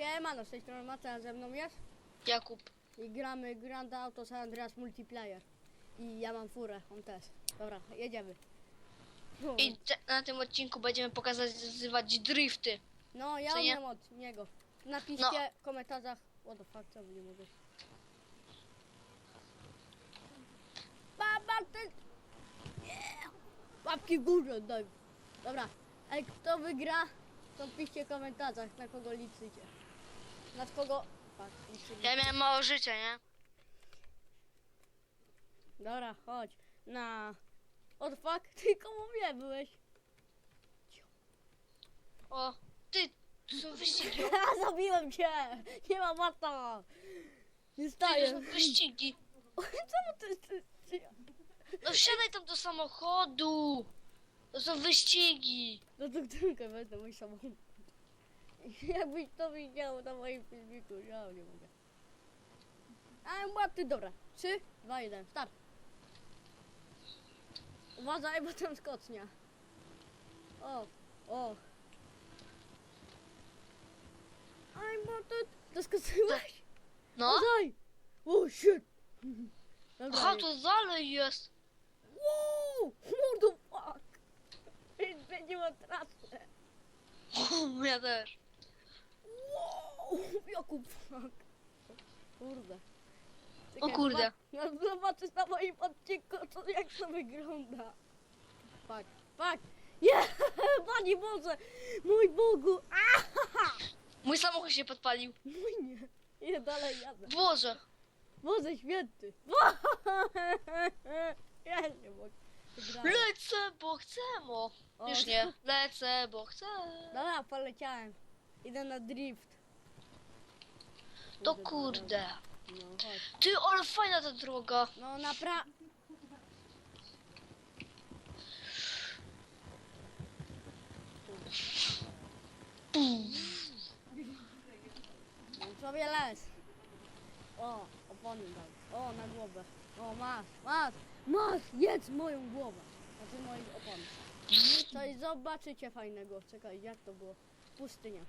Siemano, z tej strony Maca, ze mną jest Jakub. i gramy Grand Auto San Andreas Multiplayer. I ja mam furę, on też. Dobra, jedziemy. I te, na tym odcinku będziemy pokazywać drifty. no ja co nie? umiem od niego. Napiszcie No. w komentarzach. What the fuck, co nie mogę. Baba, ty... Yeah. Łapki w górze, daj. Dobra, ej, kto wygra, to piszcie w komentarzach, na kogo liczycie. Na kogo... Ja miałem mało życia, nie? Dobra, chodź. Na. Fuck? Ty koło mnie byłeś. O, ty, tu są wyścigi. Ha, zabiłem cię! Nie ma mata! Nie Ty, staję. są wyścigi. Czemu ty, ty, ty... No wsiadaj tam do samochodu. To są wyścigi. No to tylko wezmę mój samochód. Jakbyś to widział na moim filmiku, ja nie mogę. A łaty, dobra. 3, 2, 1, start. Uważaj, bo tam skocznia. O, o. Aj, łaty, doskoczyłeś? No. Uważaj! O, shit! Dobra, Aha, to dalej jest. Wow! The fuck? Zmieniła trasę. Ja też. Jakub fuck. Kurde. O kurde. Zobacz, no, zobaczysz na moim odcinku, co, jak to wygląda. Fuck, fuck. Yeah! Panie Boże! Mój Bogu! Aha! Mój samochód się podpalił. Mój nie. Nie, dalej jadę. Boże. Boże święty. Ja nie mogę. Wygrałem. Lecę, bo chcę. O, O, już nie. Lecę, bo chcę. Dobra, poleciałem. Idę na drift. To kurde. No chodź. Ty, ale fajna ta droga. No napra... No sobie les. O, opony daj. O, na głowę. O, masz, masz, masz, jedz moją głowę. Znaczy moich opon. Coś zobaczycie fajnego. Czekaj, jak to było? Pustynia.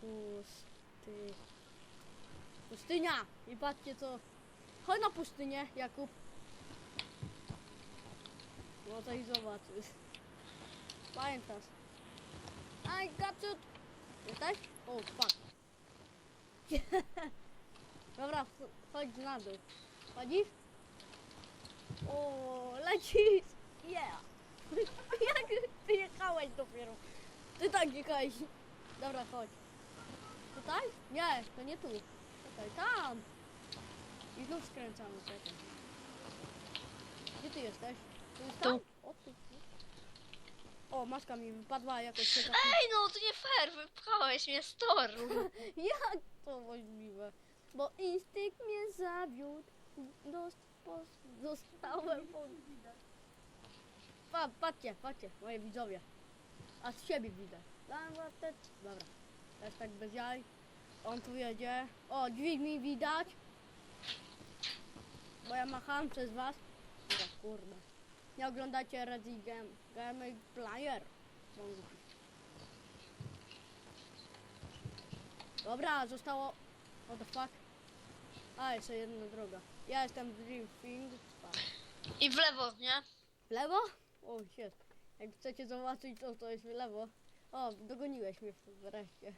Pusty... Pustynia! I patrzcie co... Chodź na pustynię, Jakub. No to i zobaczysz. Pamiętasz. I got you. Jesteś? O, fuck. Dobra, ch- chodź na dół. Chodzisz? O, lecisz! Yeah! Jak ty jechałeś dopiero? Ty tak jechałeś. Dobra, chodź. Tutaj? Nie, to nie tu. Czekaj, tam. I znów skręcamy, czekaj. Gdzie ty jesteś? Tu jest tam? O, tu. O, maska mi wypadła jakoś się tak... Ej, no to nie fair, wypchałeś mnie z toru. Jak to możliwe? Bo instynkt mnie zawiódł. Dost, pos, dostałem pod... Pa, patrzcie, patrzcie, moje widzowie. A z siebie widzę. Dobra, te- Dobra. Jest tak bez jaj. On tu jedzie. O, dźwig mi widać. Bo ja macham przez was. Dobra, kurde. Nie oglądacie Ready Game, Game Player. Dobra, zostało... What the fuck? A, jeszcze jedna droga. Ja jestem drifting. Fuck. I w lewo, nie? W lewo? O, shit. Jak chcecie zobaczyć, to to jest w lewo. O, dogoniłeś mnie wreszcie.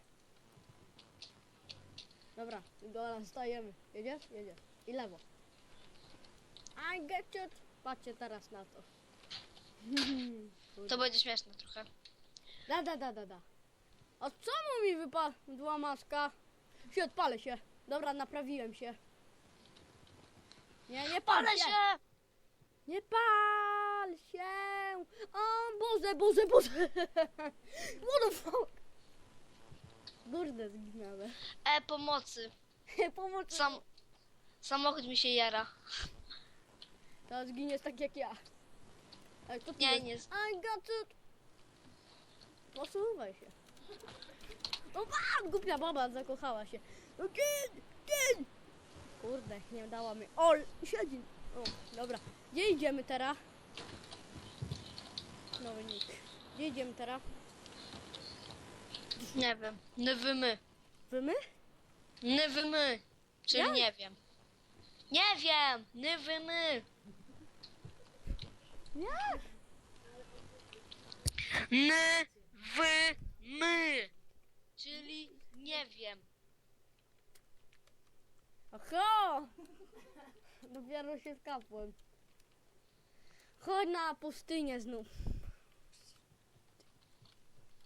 Dobra, gola, stajemy. Jedziesz? Jedziesz. I lewo. I get it. Patrzcie teraz na to. To będzie śmieszne trochę. Da, da, da, da, da. A czemu mi wypadła maska? Się odpalę się. Dobra, naprawiłem się. Nie, nie pal się. się! Nie pal się! O Boże, Boże, Boże! What the fuck? Kurde, zginęły. E, pomocy. Pomocy. Sam... Samochód mi się jara. To zginiesz tak jak ja. Ej, to Nie, jest? nie. I got it! Posuwaj się. O, a, głupia baba zakochała się. No, Gin! Gin! Kurde, nie dała mi. O, siedzi. O, dobra. Gdzie idziemy teraz? Nowy nick. Gdzie idziemy teraz? Nie wiem. Nowy my. Wy my? Nywy my. Czyli Jak? nie wiem. Nie wiem! Nywy my. Nie. Nywy my. Czyli nie wiem. Aha! Dopiero się skapłem. Chodź na pustynię znów.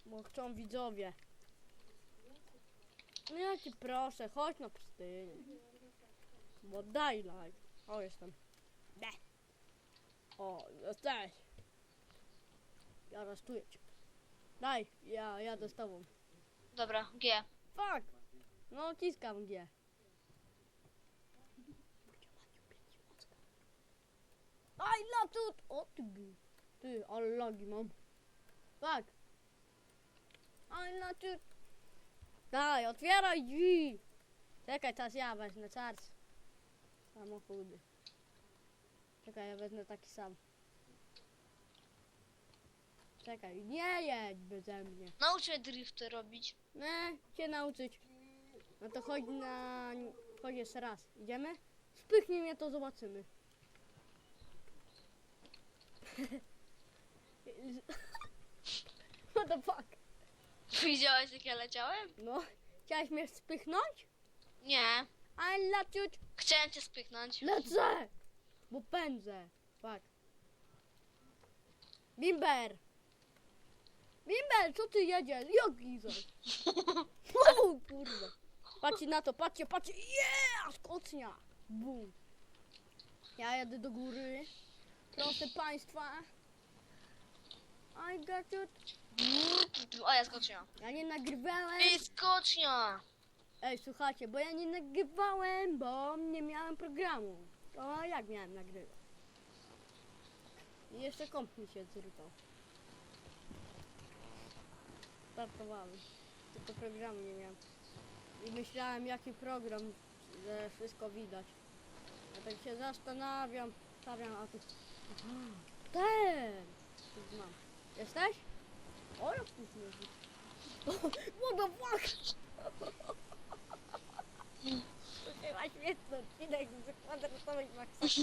Bo chcą widzowie. No ja ci proszę, chodź na pustynię. Bo daj like. O, jestem. De. O, jesteś. Ja rastuję cię. Daj, ja jadę z tobą. Dobra, G. Fuck! No, ciskam G. Aj, latut! O ty, ty, ale lagi mam. Fuck! Aj, latut! Daj, otwieraj drzwi! Czekaj, teraz ja wezmę czarc. Samochody. Czekaj, ja wezmę taki sam. Czekaj, nie jedź beze mnie. Naucz mnie drifty robić. Nie, cię nauczyć. No to chodź na... Chodź jeszcze raz. Idziemy? Spychnij mnie, to zobaczymy. What the fuck? Widziałeś jak ja leciałem? No, chciałeś mnie spychnąć? Nie. I leciut, Chciałem cię spychnąć. lecę! Bo pędzę. Fuck. Bimber! Bimber, co ty jedziesz? Jaki zaś? O kurde. Patrzcie na to, patrzcie, patrzcie. Yeah! Skocnia. Bum. Ja jadę do góry. Proszę państwa. I got it. O, ja skoczyłam. Ja nie nagrywałem. I skocznia! Ej, słuchajcie, bo ja nie nagrywałem, bo nie miałem programu. To jak miałem nagrywać? I jeszcze komp mi się zrypał. Startowałem. Tylko programu nie miałem. I myślałem jaki program, że wszystko widać. Ja tak się zastanawiam, stawiam, a tu... Ten! Mam. Jesteś? O, jak tu śmierdzi. What the fuck? Chyba świetny odcinek z kwadratowej maksa.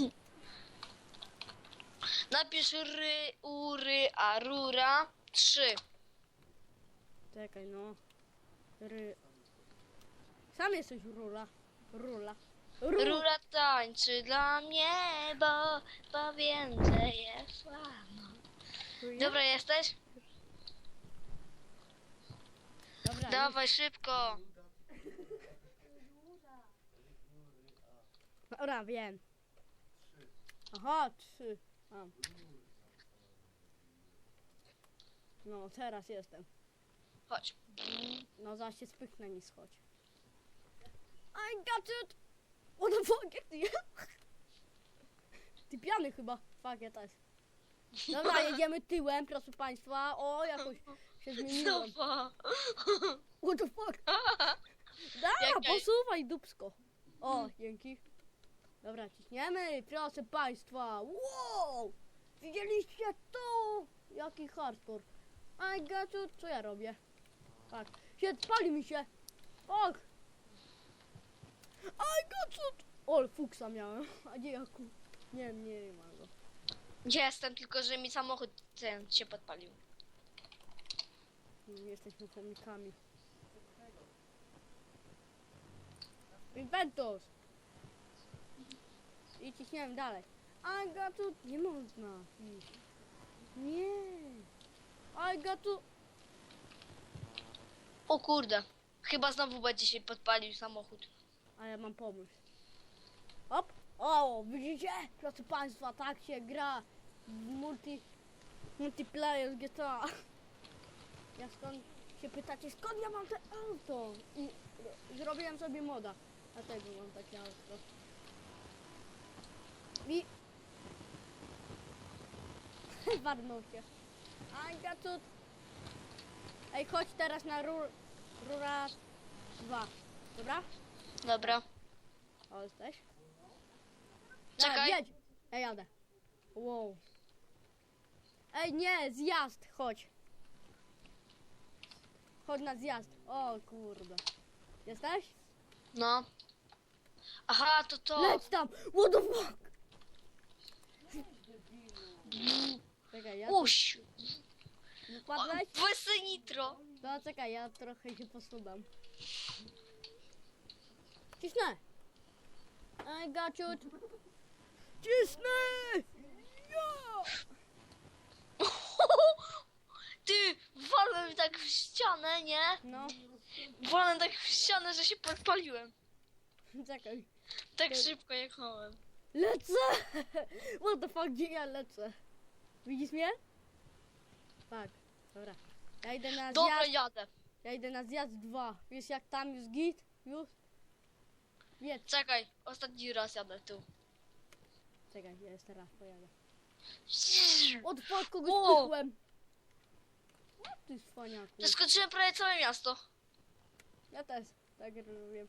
Napisz ry, ury, a rura. Trzy. Czekaj, no. Ry... Sam jesteś rula. Rula. Ru... Rura tańczy dla mnie, bo, bo więcej jest? Dobra, jesteś? Dobra, Dawaj szybko. Dobra, wiem. Aha, trzy. Mam. No, teraz jestem. Chodź. No, zaś się spychnę mi schodź. I got it! What the fuck, jak ty Ty piany chyba. Fuck, ja też. Dobra, jedziemy tyłem, proszę państwa. O, jakoś się zmieniłem. Sofa. What the fuck? Da, Jaka- posuwaj dupsko. O, dzięki. Dobra, ciśniemy, proszę państwa. Wow! Widzieliście to? Jaki hardcore. I got you. Co ja robię? Tak. Się, pali mi się. Och! I got you. O, fuksa miałem. A gdzie Jaku? Nie, nie ma go. Jestem, tylko że mi samochód ten się podpalił. Nie jesteśmy chomikami. Inventos! I ciśniemy dalej. I got to... Nie można iść. Nie. I got to... O kurde. Chyba znowu będzie się podpalił samochód. A ja mam pomysł. Hop. O, widzicie? Proszę Państwa, tak się gra w multi... multiplayer GTA. Ja skąd się pytacie, skąd ja mam te auto? I zrobiłem sobie moda. Dlatego mam takie auto. I... Warnął się. Got to... Ej, chodź teraz na rur... rura 2. Dobra? Dobra. O, jesteś? Czekaj. jedź! Ej, jadę. Wow. Ej, nie, zjazd, chodź. Chodź na zjazd. O kurde. Jest Jesteś? No. Aha, to to. Leć tam! What the fuck? Czekaj, ja tu Uś! wypadłeś? Łysy nitro. No czekaj, ja trochę się posuwam. Cisnę! I got you! Cisnę! Ja! Ty, walłem tak w ścianę, nie? No, Walłem tak w ścianę, że się podpaliłem. czekaj. Tak szybko jechałem. Lecę! What the fuck, gdzie ja lecę? Widzisz mnie? Tak, dobra. Ja idę na Dobra, zjazd, jadę. ja idę na zjazd 2. Wiesz jak tam jest git? Już? Jedź. Czekaj, ostatni raz jadę tu. Czekaj, ja jeszcze raz pojadę. Od fuck, kogoś pychłem. Ty cwaniaku. Przeskoczyłem prawie całe miasto. Ja też, tak robię.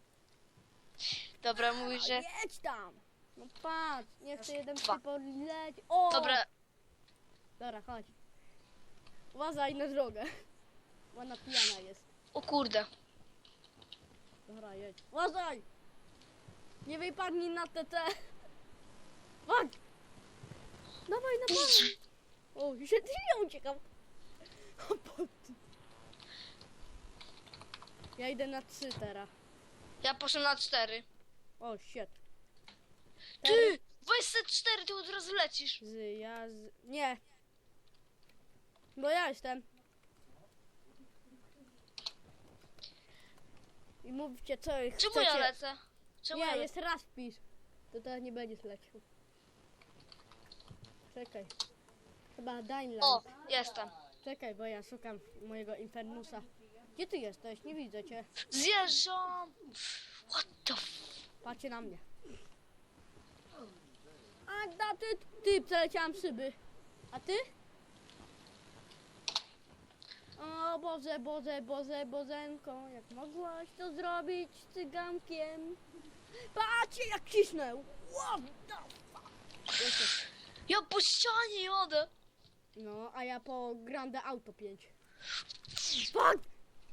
Dobra, mówisz, że... Jedź tam! No patrz, nie chcę jeden Dwa. leć. O! Dobra, Dobra, chodź. Uważaj na drogę. Bo ona pijana jest. o kurde. Dobra, jedź. Uważaj! Nie wypadnij na TT. Fuck! Dawaj na parę. O, jeszcze ty nie uciekam. Ja idę na trzy teraz. Ja poszłem na cztery. O, shit. Ty, weź se cztery, ty od razu lecisz. Z, ja z... Nie. Bo ja jestem. I mówcie co chcecie. Czemu ja lecę? Czemu ja Nie, lecę? jest raz wpis. To teraz nie będziesz leciał. Czekaj. Chyba Dying O, jestem. Czekaj, bo ja szukam mojego Infernusa. Gdzie ty jesteś? Nie widzę cię. Zjeżdżam. What the f... Patrzcie na mnie. A da ty, ty przeleciałam szyby. A ty? O Boże, Boże, Boże, Bożenko, jak mogłaś to zrobić z cygankiem? Patrzcie jak cisnę! What the fuck? Ja po ścianie jadę. No, a ja po Grande Auto 5. Fuck!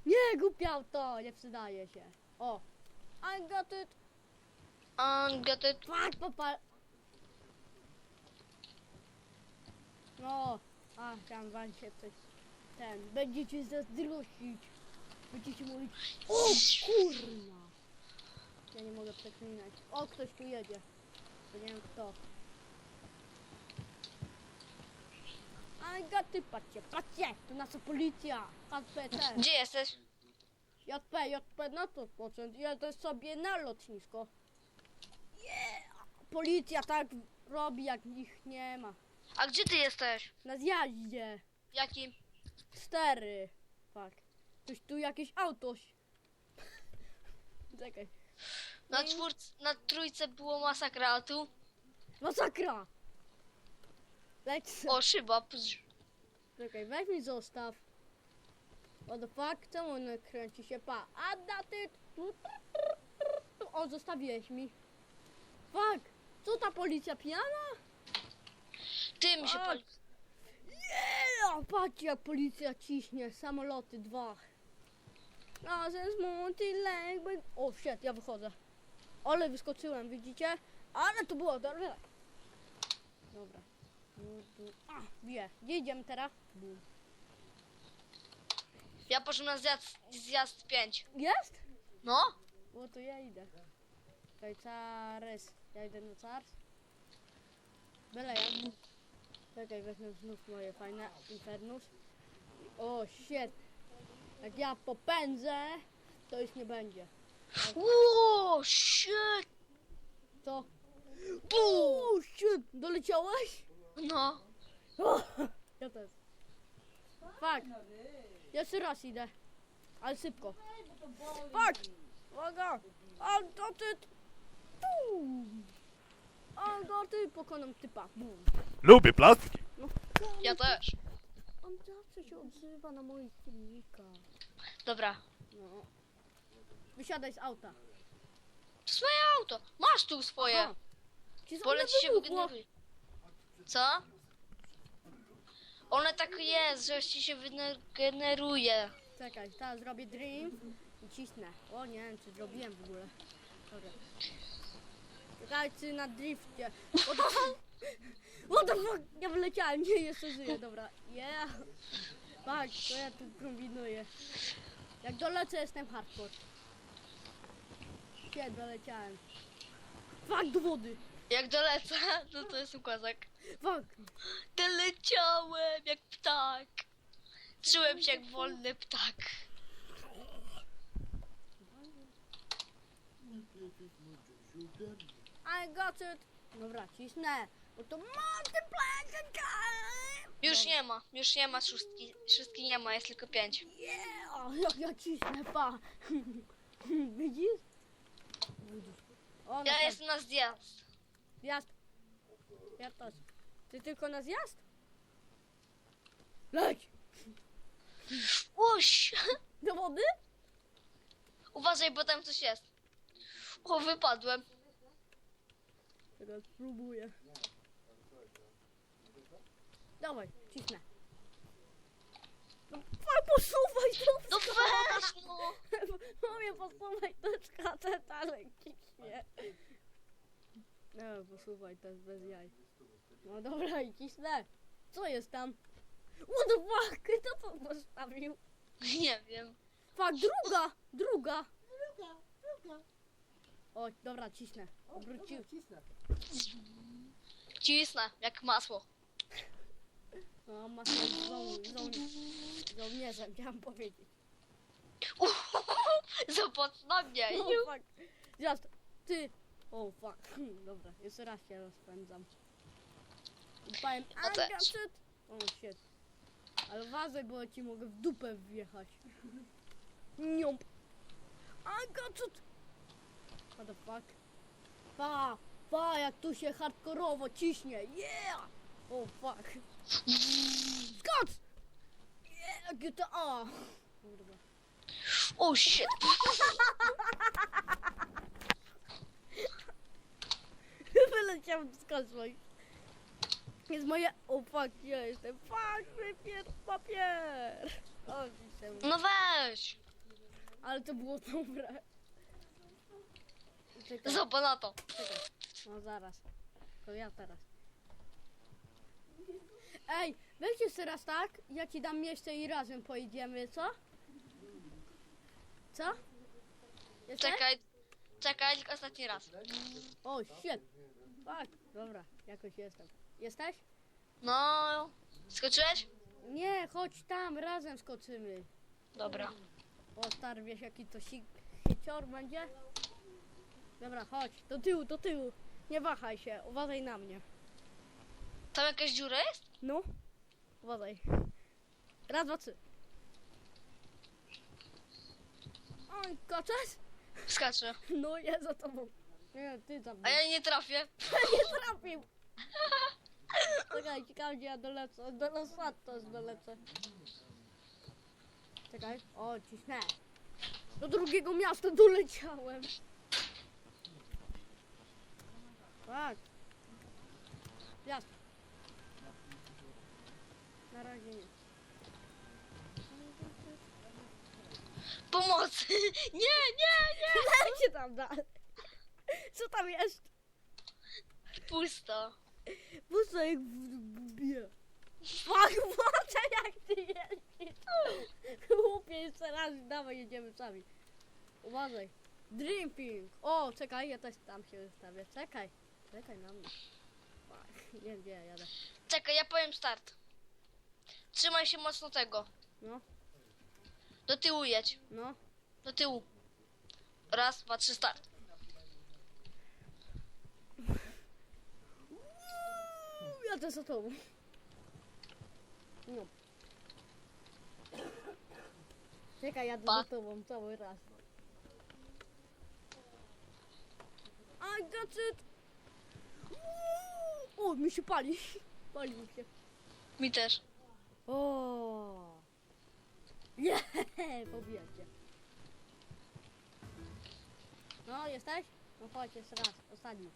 Nie, głupie auto, nie przydaje się. O, I got it. Um, get it. Fuck, popal... No, a tam wam się coś... Ten, będziecie zazdrościć. Będziecie mówić, o kurna. Ja nie mogę przeklinać. O, ktoś tu jedzie. Nie wiem kto. Gaty, patrzcie, patrzcie, to nasza policja. HPT. Gdzie jesteś? JP, JP na to procent. Jedę sobie na lotnisko. Yeah! Policja tak robi, jak ich nie ma. A gdzie ty jesteś? Na zjaździe. Jakim? Cztery. Fuck. Coś tu jakieś auto. Czekaj. Na czwórce, na trójce było masakra, a tu? Masakra! Leć. O, szyba. Psz. Czekaj, weź mi zostaw. What the fuck? Czemu on kręci się? Pa. A da ty. O, zostawiłeś mi. Fuck. Co ta policja pijana? Ty mi się A, pali. Yeah! Patrzcie jak policja ciśnie. Samoloty dwa. Razem z by- O shit, ja wychodzę. Ale wyskoczyłem, widzicie? Ale to było dobre. Dobra. A, wie. Gdzie idziemy teraz? Ja poszłem na zjazd, zjazd 5. Jest? No? O, to ja idę. Czekaj, Cares. Ja idę na Cars. Byle jak. Czekaj, wezmę znów moje fajne Infernus. O, shit. Jak ja popędzę, to już nie będzie. Ło, shit. Co? O, shit. Doleciałeś? No. Ja też. Fuck. Jeszcze raz idę. Ale szybko. Fuck. Uwaga. A to ty. Bum. To ty pokonam typa. Bum. Lubię plastiki. No, Ja też. On zawsze się odzywa na moich filmikach. Dobra. No. Wysiadaj z auta. To jest moje auto. Masz tu swoje. Aha. Ci się wybuchło. wygeneruje. Co? One tak jest, że ci się wygeneruje. Czekaj, teraz zrobię dream. I cisnę. O nie wiem, czy zrobiłem w ogóle. Dobra. Czekajcie na drifcie. What the fuck? What the fuck? Ja wyleciałem, nie, jeszcze żyję, dobra. Yeah. Tak, to ja tu kombinuję. Jak dolecę, jestem hardcore. Nie, doleciałem. Fuck, do wody. Jak dolecę, no to jest ukłazek. Fuck. Doleciałem jak ptak. Czułem się jak wolny ptak. I got it. Dobra, cisnę. Bo to multiplayer game. Już nie ma, już nie ma szóstki. Szóstki nie ma, jest tylko pięć. Yeah, jak ja cisnę, pa. Widzisz? O, na Ja jestem na zjazd. Zjazd. Ja też. Ty tylko na zjazd? Leć! Uś! Do wody? Uważaj, bo tam coś jest. O, wypadłem. Czekaj, spróbuję. Dawaj, cisnę. No, pa- posuwaj to! No weź, no. Mówię, posuwaj to skacze dalej, ciśnie. No, posuwaj, to jest bez jaj. No dobra, i cisnę. Co jest tam? What the fuck? Kto to postawił? Nie wiem. Fuck, druga! Druga! Druga, druga. O, dobra, cisnę. Obrócił. Cisnę, jak masło. No, masz żo żo żołnierzem, chciałam powiedzieć. Zobacz na mnie. No, fuck. Just, ty. O, fuck. Hmm, Dobra, jeszcze raz się rozpędzam. Powiem, No też. O, shit. Ale uważaj, bo ci mogę w dupę wjechać. Niąp. I got it. What the fuck? Pa, pa, jak tu się hardkorowo ciśnie. Yeah! O, fuck. Skocz! Yeah, GTA! Kurwa. O, shit. Wyleciałem z kosmos. Jest moje... O fuck, ja jestem... Fuck, wypier papier! O, jestem... No weź. Ale to było dobre. Czekaj, Zobacz na to. czekaj. No zaraz. To ja teraz. Ej, weź jeszcze raz tak, ja ci dam miejsce i razem pojedziemy, co? Co? Jesteś? Czekaj. Czekaj, tylko ostatni raz. O, shit. Tak, dobra, jakoś jestem. Jesteś? No. Skoczyłeś? Nie, chodź tam, razem skoczymy. Dobra. O, stary, wiesz jaki to si będzie? Dobra, chodź, do tyłu, do tyłu. Nie wahaj się, uważaj na mnie. Tam jakaś dziura jest? No, uważaj. Raz, dwa, trzy. Oj, koczesz? Skaczę. No, ja za tobą. Nie, ty za mną. A ja nie trafię. nie trafił. Czekaj, ciekawe gdzie ja dolecę. Do Los Santos dolecę. Czekaj, o, cisnę. Do drugiego miasta doleciałem. Tak. Jasne. Na razie nie. Pomocy! Nie, nie, nie! Lecie tam dalej. Co tam jest? Pusto. Pusto jak w bie. Fuck, patrzę jak ty jeździsz. Chłopie, jeszcze raz, dawaj, jedziemy sami. Uważaj. Drimping. O, czekaj, ja też tam się wystawię. Czekaj. Czekaj na mnie. Fuck, nie wiem gdzie ja jadę. Czekaj, ja powiem start. Trzymaj się mocno tego. No, Do tyłu jedź. no. Do tyłu. Raz, dwa, trzy, start. Jadę za tobą. No. Czekaj, jadę Pa. za tobą cały raz. I got it! Uuu, O, mi się pali. Pali mi się. Mi też. O! Nie, pobijacie. No, jesteś? No chodź jeszcze raz, ostatni.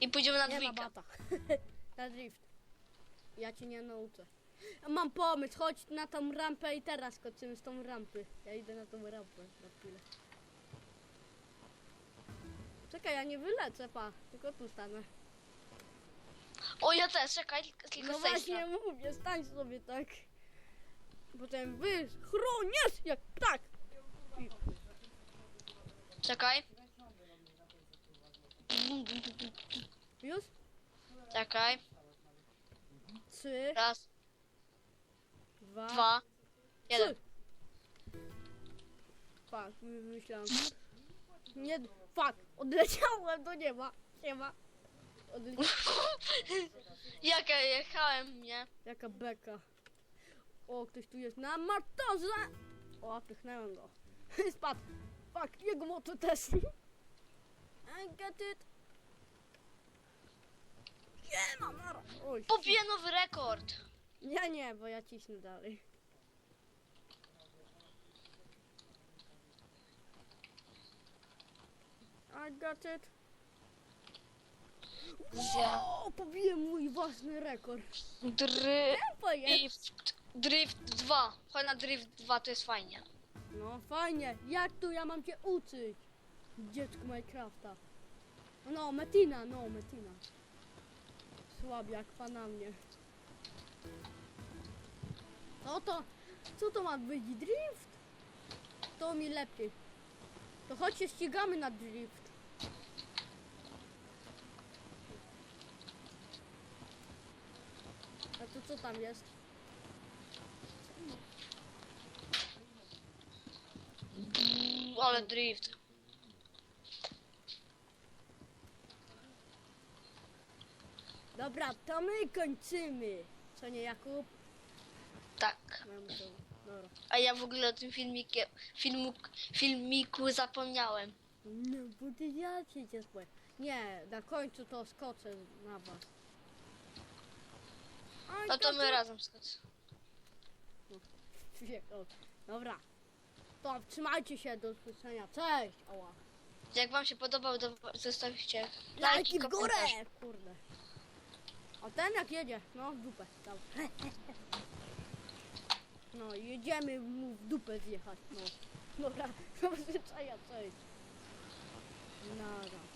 I pójdziemy na Nie ma dwójkę. bata. na drift. Ja cię nie nauczę. Mam pomysł, chodź na tą rampę i teraz skoczymy z tą rampy. Ja idę na tą rampę na chwilę. Czekaj, ja nie wylecę, pa, tylko tu stanę. O, ja też, czekaj, tylko- tylko No z tej właśnie strony. mówię, stań sobie tak. Potem wy chroniesz jak tak. Czekaj, już? Czekaj. Trzy, Raz, dwa, dwa, jeden. trzy. Fuck, myślałam. Nie, fuck, odleciałem do nieba. Nie ma. Odleciałem. Jak ja jechałem, nie? Jaka beka. O, ktoś tu jest na motorze. O, pychnąłem go. Spadł. Fuck, jego motor też. I get it. Nie ma nara. Oj. Pobiję nowy rekord. Ja nie, bo ja ciśnę dalej. I got it. Zja. O, pobiłem mój własny rekord. Dry... Tempo jest. Drift, drift 2. Chodź na drift 2, to jest fajnie. No fajnie, jak tu ja mam cię uczyć? Dziecku Minecrafta. No, Metina, no, Metina. Słabiak, pana mnie. Co to? Co to ma być? Drift? To mi lepiej. To chodź się ścigamy na drift. A to co tam jest? Ale drift. Dobra, to my kończymy. Co nie, Jakub? Tak. A ja w ogóle o tym filmikie, filmu, filmiku zapomniałem. No, bo ty ja cię cię spowiem. Nie, na końcu to skoczę na was. Oj, No to my razem skoczymy. Wie- o, Dobra. To trzymajcie się, do usłyszenia. Cześć! Ała. Jak wam się podobał, to zostawcie Lajki w górę! komentarz. Kurde. A ten jak jedzie? No, w dupę. Tam. No, jedziemy mu w dupę zjechać. No. Dobra, do usłyszenia, cześć. Nara.